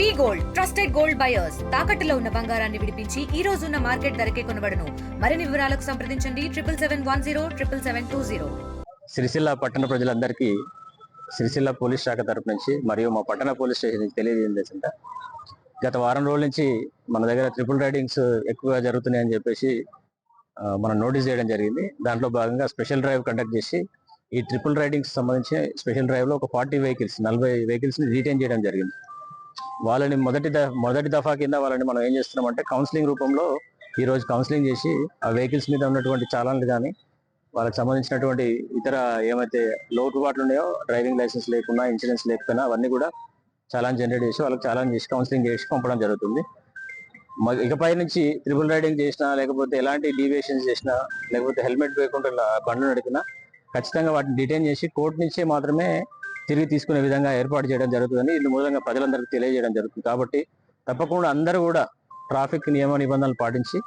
V gold trusted gold buyers. తాకట్టులో ఉన్న బంగారాన్ని విడిపించి ఈ రోజు ఉన్న మార్కెట్ ధరకే కొనబడను. మరిన్ని వివరాలకు సంప్రదించండి. Triple seven one zero triple seven two zero. Sircilla పట్టణ ప్రజలందరికీ సిరిసిల్ల పోలీస్ శాఖ తరపు నుంచి మరియు మా పట్టణ పోలీస్ స్టేషన్ నుంచి తెలియజేసిందంటే గత వారం రోజుల నుంచి మన దగ్గర ట్రిపుల్ రైడింగ్స్ ఎక్కువగా జరుగుతున్నాయని చెప్పేసి మనం నోటీస్ చేయడం జరిగింది. దాంట్లో భాగంగా స్పెషల్ డ్రైవ్ కండక్ట్ చేసి ఈ ట్రిపుల్ రైడింగ్స్ సంబంధించి స్పెషల్ డ్రైవ్లో ఒక ఫార్టీ వెహికల్స్ నలభై వెహికల్స్ని రీటైన్ చేయడం జరిగింది. వాళ్ళని మొదటి మొదటి దఫా కింద వాళ్ళని మనం ఏం చేస్తున్నామంటే కౌన్సిలింగ్ రూపంలో ఈ రోజు కౌన్సిలింగ్ చేసి ఆ వెహికల్స్ మీద ఉన్నటువంటి చాలాన్లు కానీ వాళ్ళకి సంబంధించినటువంటి ఇతర ఏమైతే లోటుబాట్లు ఉన్నాయో డ్రైవింగ్ లైసెన్స్ లేకున్నా ఇన్సూరెన్స్ లేకపోయినా అవన్నీ కూడా చాలాన్ జనరేట్ చేసి వాళ్ళకి చాలాన్ చేసి కౌన్సిలింగ్ చేసి పంపడం జరుగుతుంది. ఇకపై నుంచి ట్రిపుల్ రైడింగ్ చేసినా లేకపోతే ఎలాంటి డీవియేషన్స్ చేసినా లేకపోతే హెల్మెట్ వేయకుండా బండ్లు నడిపినా ఖచ్చితంగా వాటిని డిటైన్ చేసి కోర్టు నుంచే మాత్రమే తిరిగి తీసుకునే విధంగా ఏర్పాటు చేయడం జరుగుతుందని ఇందు మూలంగా ప్రజలందరికీ తెలియజేయడం జరుగుతుంది. కాబట్టి తప్పకుండా అందరూ కూడా ట్రాఫిక్ నియమ నిబంధనలు పాటించి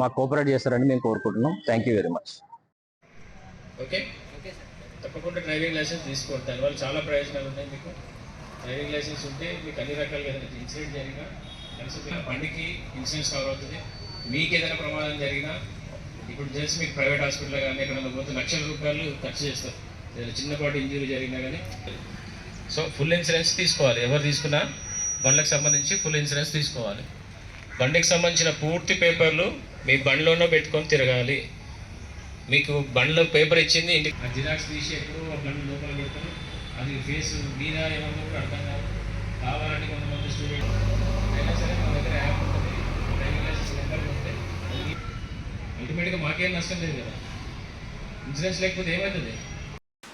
మాకు కోఆపరేట్ చేస్తారని మేము కోరుకుంటున్నాం. Thank you very much okay. తప్పకుండా డ్రైవింగ్ లైసెన్స్ తీసుకోండి. దానివల్ల చాలా ప్రయోజనాలు ఉన్నాయి మీకు. డ్రైవింగ్ లైసెన్స్ ఉంటే మీకు అన్ని రకాలుగా ఏదైనా ఇన్సిడెంట్ జరిగినా కలిసి బండికి ఇన్సూరెన్స్ కవర్ అవుతుంది. మీకు ఏదైనా ప్రమాదం జరిగినా ఇప్పుడు తెలిసి మీకు ప్రైవేట్ హాస్పిటల్ కానీ ఎక్కడ పోతే లక్షల రూపాయలు ఖర్చు చేస్తారు. ఏదైనా చిన్నపాటి ఇంజురీ జరిగినా కానీ. సో ఫుల్ ఇన్సూరెన్స్ తీసుకోవాలి. ఎవరు తీసుకున్నా బండ్లకు సంబంధించి ఫుల్ ఇన్సూరెన్స్ తీసుకోవాలి. బండికి సంబంధించిన పూర్తి పేపర్లు మీ బండిలోనే పెట్టుకొని తిరగాలి. మీకు బండ్లో పేపర్ ఇచ్చింది ఇంటికి ఆ జిరాక్స్ తీసి ఎప్పుడు బండి లోపల పెడతారు. అది ఫేస్ మీద ఏమన్నా కూడా అర్థం కాదు. కావాలని కొంతమంది స్టూడెంట్ అయినా సరే మా దగ్గర యాప్ ఉంటుంది. డ్రైవింగ్ లైసెన్స్ నెంబర్ ఉంటే అల్టిమేట్గా మాకేం నష్టం లేదు కదా. ఇన్సూరెన్స్ లేకపోతే ఏమవుతుంది?